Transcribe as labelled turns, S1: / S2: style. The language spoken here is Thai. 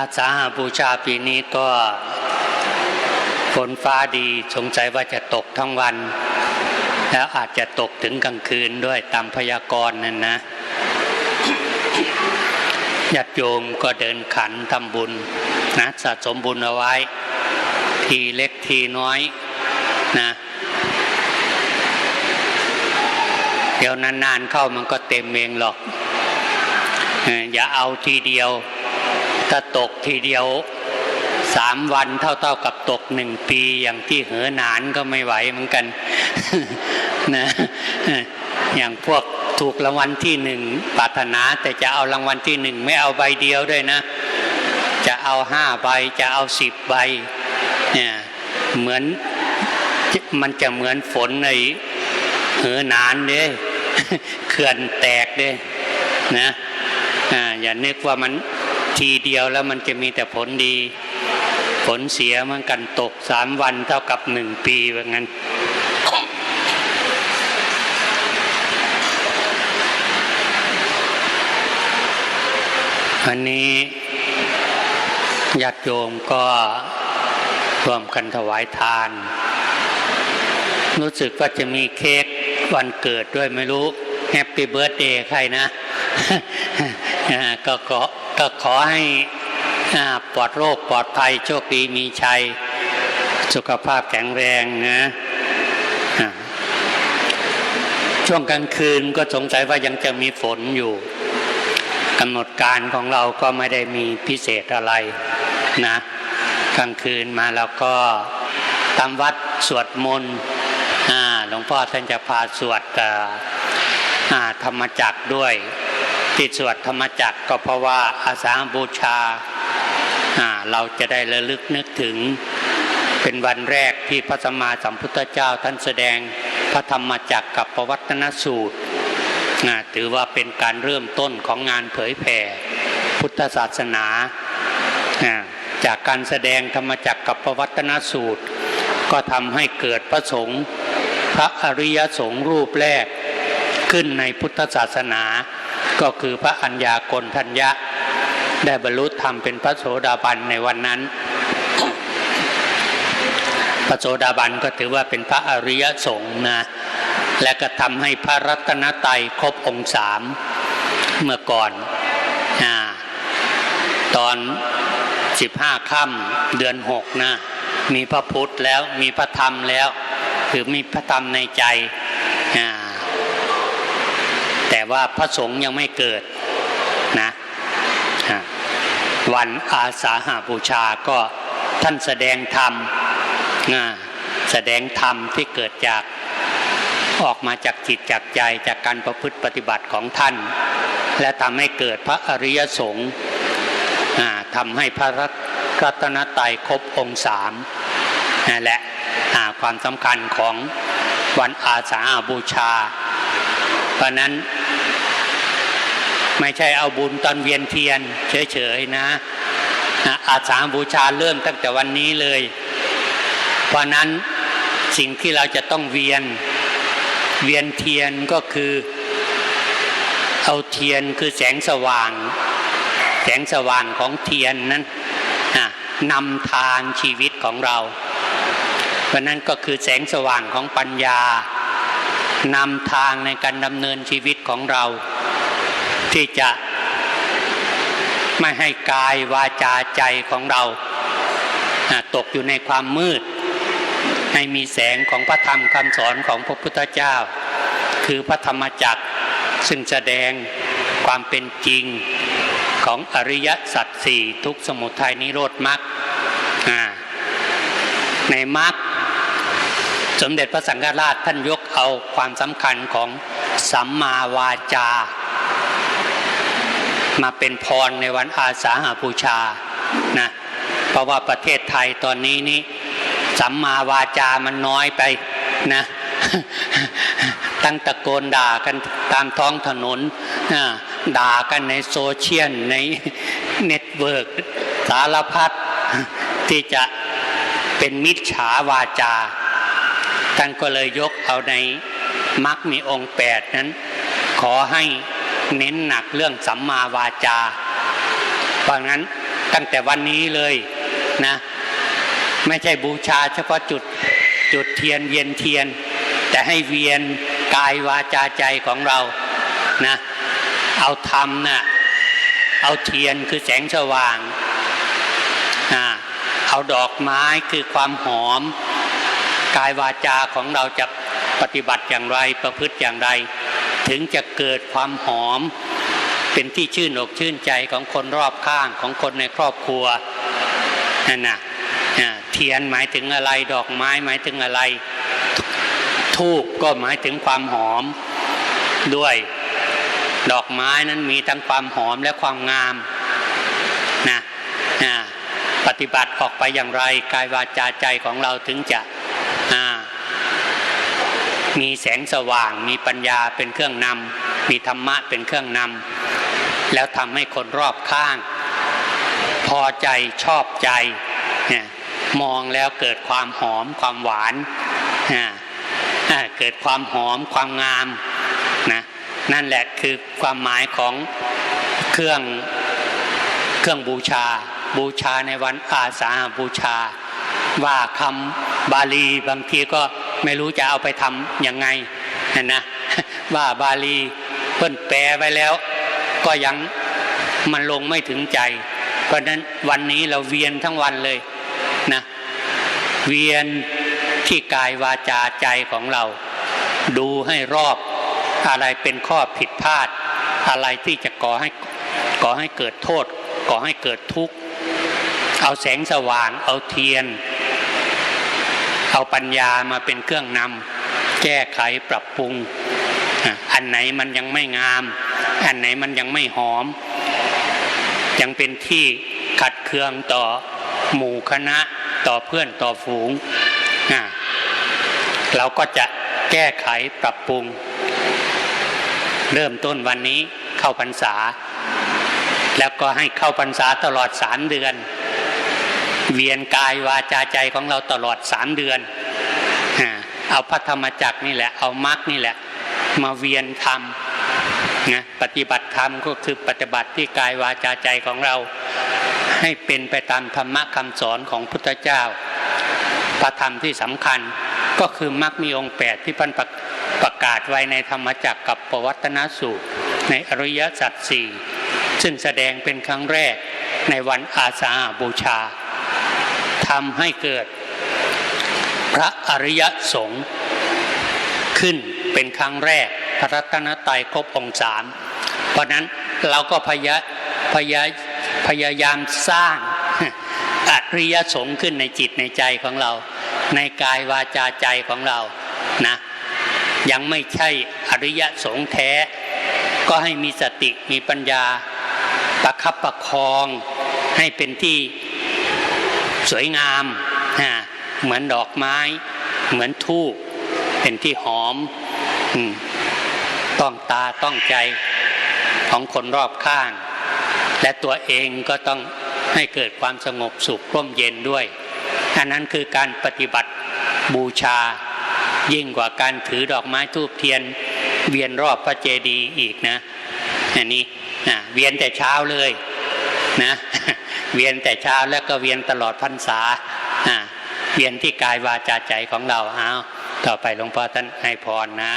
S1: าสาหบูชาปีนี้ก็ฝนฟ้าดีสงสัยว่าจะตกทั้งวัน แล้วอาจจะตกถึงกลางคืนด้วยตามพยากรณ์นั่นนะญาติโยมก็เดินขันทำบุญนะสะสมบุญเอาไว้ ทีเล็กทีน้อยนะเดี๋ยวนานๆเข้ามันก็เต็มเองหรอก อย่าเอาทีเดียว ถ้าตกทีเดียวสามวันเท่าๆกับตกหนึ่งปีอย่างที่เหอหนานก็ไม่ไหวเหมือนกันนะอย่างพวกถูกรางวัลที่หนึ่งปรารถนาแต่จะเอารางวัลที่หนึ่งไม่เอาใบเดียวด้วยนะ จะเอาห้าใบจะเอาสิบใบเนี่ยเหมือนมันจะเหมือนฝนในเหอหนานเด้เขื่อนแตกเด้นะออย่านึกว่ามัน ทีเดียวแล้วมันจะมีแต่ผลดี ผลเสียมันกันตกสามวันเท่ากับหนึ่งปีว่างั้นวันนี้ญาติโยมก็ร่วมกันถวายทาน รู้สึกว่าจะมีเค้กวันเกิดด้วยไม่รู้แฮปปี้เบิร์ดเดย์ใครนะ ก็ขอ ก็ขอให้ปลอดโรคปลอดภัยโชคดีมีชัย สุขภาพแข็งแรงนะช่วงกลางคืนก็สงสัยว่ายังจะมีฝนอยู่กำหนดการของเราก็ไม่ได้มีพิเศษอะไรนะกลางคืนมาแล้วก็ตามวัดสวดมนต์หลวงพ่อท่านจะพาสวดธรรมจักด้วย ที่สวดธรรมจักรก็เพราะว่าอาสาบูชา เราจะได้ระลึกนึกถึง เป็นวันแรกที่พระสัมมาสัมพุทธเจ้าท่านแสดงพระธรรมจักรกับประวัตนสูตร ถือว่าเป็นการเริ่มต้นของงานเผยแผ่พุทธศาสนา จากการแสดงธรรมจักรกับประวัตนสูตร ก็ทำให้เกิดพระสงฆ์พระอริยสงฆ์รูปแรกขึ้นในพุทธศาสนา ก็คือพระอัญญากลทัญญะ ได้บรรลุธรรมเป็นพระโสดาบันในวันนั้น พระโสดาบันก็ถือว่าเป็นพระอริยสงฆ์นะ และก็ทำให้พระรัตนตรัยครบองค์สามเมื่อก่อนอาตอนสิบห้าค่ำเดือนหกนะมีพระพุทธแล้วมีพระธรรมแล้ว คือมีพระธรรมในใจอ่า แต่ว่าพระสงฆ์ยังไม่เกิดนะวันอาสาหาบูชาก็ท่านแสดงธรรมนะแสดงธรรมที่เกิดจากออกมาจากจิตจากใจจากการประพฤติปฏิบัติของท่าน และทำให้เกิดพระอริยสงฆ์ทำให้พระรัตนตรัยครบองค์สามนั่นแหละความสำคัญของวันอาสาบูชา เพราะนั้น ไม่ใช่เอาบุญตอนเวียนเทียน เฉยๆนะนะอาสาบูชาเริ่มตั้งแต่วันนี้เลย เพราะนั้นสิ่งที่เราจะต้องเวียนเวียนเทียนก็คือ เอาเทียนคือแสงสว่าง แสงสว่างของเทียนนั้นนำทางชีวิตของเรา เพราะนั้นก็คือแสงสว่างของปัญญานำทางในการดำเนินชีวิตของเรา ที่จะไม่ให้กายวาจาใจของเราตกอยู่ในความมืด ให้มีแสงของพระธรรมคำสอนของพระพุทธเจ้า คือพระธรรมจักรซึ่งแสดงความเป็นจริงของอริยสัจสี่ทุกสมุทัยนิโรธมรรคในมรรคสมเด็จพระสังฆราชท่านยกเอาความสำคัญของสัมมาวาจา มาเป็นพรในวันอาสาหาบูชานะเพราะว่าประเทศไทยตอนนี้นี่สัมมาวาจามันน้อยไปนะตั้งตะโกนด่ากันตามท้องถนนด่ากันในโซเชียลในเน็ตเวิร์กสารพัดที่จะเป็นมิจฉาวาจาท่านก็เลยยกเอาในมักมีองค์แปดนั้น ขอให้ เน้นหนักเรื่องสัมมาวาจา เพราะงั้นตั้งแต่วันนี้เลยนะ ไม่ใช่บูชาเฉพาะจุดจุดเทียนเวียนเทียน แต่ให้เวียนกายวาจาใจของเรานะเอาธรรมนะ่ะเอาเทียนคือแสงสว่างอ่าเอาดอกไม้คือความหอม กายวาจาของเราจะปฏิบัติอย่างไรประพฤติอย่างไร ถึงจะเกิดความหอม เป็นที่ชื่นอกชื่นใจของคนรอบข้างของคนในครอบครัวนั่นนะอ่าเทียนหมายถึงอะไรดอกไม้หมายถึงอะไรทูบก็หมายถึงความหอมด้วยดอกไม้นั้นมีทั้งความหอมและความงามนะนะปฏิบัติออกไปอย่างไรกายวาจาใจของเราถึงจะ มีแสงสว่าง มีปัญญาเป็นเครื่องนำมีธรรมะเป็นเครื่องนำแล้วทำให้คนรอบข้าง พอใจชอบใจเนี่ยมองแล้วเกิดความหอมความหวานเกิดความหอมความงามนะนั่นแหละคือความหมายของเครื่องเครื่องบูชา บูชาในวันอาสาบูชา ว่าคำบาลีบางทีก็ ไม่รู้จะเอาไปทำยังไงนะนะว่าบาลีเพิ่นแปลไว้แล้ว ก็ยังมันลงไม่ถึงใจ เพราะฉะนั้นวันนี้เราเวียนทั้งวันเลยนะเวียนที่กายวาจาใจของเรา ดูให้รอบอะไรเป็นข้อผิดพลาด อะไรที่จะก่อให้ก่อให้เกิดโทษ ก่อให้เกิดทุกข์ เอาแสงสว่าง เอาเทียน เอาปัญญามาเป็นเครื่องนำแก้ไขปรับปรุง อันไหนมันยังไม่งาม อันไหนมันยังไม่หอม ยังเป็นที่ขัดเคืองต่อหมู่คณะต่อเพื่อนต่อฝูง เราก็จะแก้ไขปรับปรุง เริ่มต้นวันนี้เข้าพรรษา แล้วก็ให้เข้าพรรษาตลอดสามเดือน เวียนกายวาจาใจของเราตลอดสามเดือน เอาพระธรรมจักนี่แหละ เอามรรคนี่แหละ มาเวียนทำนะปฏิบัติธรรมก็คือปฏิบัติที่กายวาจาใจของเราให้เป็นไปตามธรรมะคำสอนของพุทธเจ้า พระธรรมที่สำคัญก็คือมรรคมีองค์แปดที่พันประประกาศไว้ในธรรมจักรกับปวัตนสูตร ในอริยสัจสี่ซึ่งแสดงเป็นครั้งแรกในวันอาสาบูชา ทำให้เกิด พระอริยสงฆ์ขึ้นเป็นครั้งแรกพระรัตนตรัยครบองค์สามเพราะนั้นเราก็พยาพยาพยายามสร้างอริยสงฆ์ขึ้นในจิตในใจของเรา ในกายวาจาใจของเรานะยังไม่ใช่อริยสงฆ์แท้ ก็ให้มีสติมีปัญญาประคับประคองให้เป็นที่ สวยงามนะเหมือนดอกไม้ เหมือนทูบเป็นที่หอมต้องตาต้องใจของคนรอบข้าง และตัวเองก็ต้องให้เกิดความสงบสุขร่มเย็นด้วยอันนั้นคือการปฏิบัติบูชา ยิ่งกว่าการถือดอกไม้ทูบเทียน เวียนรอบพระเจดีย์อีกนะอันนี้นะเวียนแต่เช้าเลยนะ เวียนแต่เช้าแล้วก็เวียนตลอดพรรษาอ่าเวียนที่กายวาจาใจของเราเอาต่อไปหลวงพ่อท่านให้พรนะ